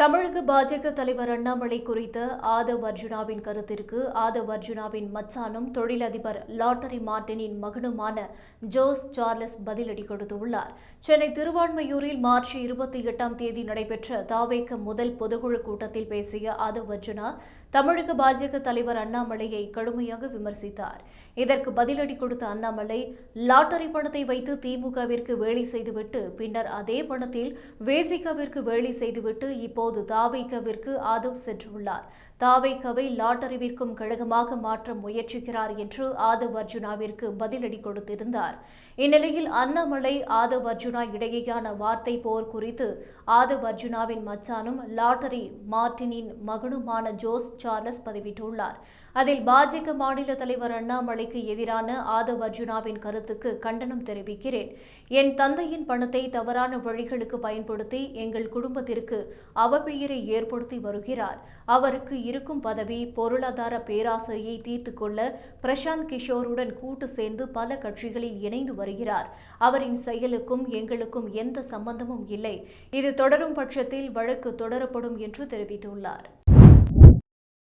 தமிழக பாஜக தலைவர் அண்ணாமலை குறித்த ஆதவ் அர்ஜுனாவின் கருத்திற்கு ஆதவ் அர்ஜுனாவின் மச்சானும் தொழிலதிபர் லாட்டரி மார்டினின் மகனுமான ஜோஸ் சார்லஸ் பதிலடி கொடுத்துள்ளார். சென்னை திருவான்மையூரில் மார்ச் இருபத்தி எட்டாம் தேதி நடைபெற்ற தாவேக்க முதல் பொதுக்குழு கூட்டத்தில் பேசிய ஆதவ் அர்ஜுனா தமிழக பாஜக தலைவர் அண்ணாமலையை கடுமையாக விமர்சித்தார். இதற்கு பதிலடி கொடுத்த அண்ணாமலை லாட்டரி பணத்தை வைத்து திமுகவிற்கு வேலை செய்துவிட்டு பின்னர் அதே பணத்தில் வேசிகாவிற்கு வேலை செய்துவிட்டு இப்போது தாவைக்கவிற்கு ஆதவ் சென்றுள்ளார். தாவைக்கவை லாட்டரி விற்கும் கழகமாக மாற்ற முயற்சிக்கிறார் என்று ஆதவ் அர்ஜுனாவிற்கு பதிலடி கொடுத்திருந்தார். இந்நிலையில் அண்ணாமலை ஆதவ் அர்ஜுனா இடையேயான வார்த்தை போர் குறித்து ஆதவ் அர்ஜுனாவின் மச்சானும் லாட்டரி மார்டினின் மகனுமான ஜோஸ் சார்லஸ் பதிவிட்டுள்ளார். அதில் பாஜக மாநில தலைவர் அண்ணாமலைக்கு எதிரான ஆதவ் அர்ஜுனாவின் கருத்துக்கு கண்டனம் தெரிவிக்கிறேன். என் தந்தையின் பணத்தை தவறான வழிகளுக்கு பயன்படுத்தி எங்கள் குடும்பத்திற்கு அவ அவப்பெயரை ஏற்படுத்தி வருகிறார். அவருக்கு இருக்கும் பதவி பொருளாதார பேராசையை தீர்த்து கொள்ள பிரசாந்த் கிஷோருடன் கூட்டு சேர்ந்து பல கட்சிகளில் இணைந்து வருகிறார். அவரின் செயலுக்கும் எங்களுக்கும் எந்த சம்பந்தமும் இல்லை. இது தொடரும் பட்சத்தில் வழக்கு தொடரப்படும் என்று தெரிவித்துள்ளார்.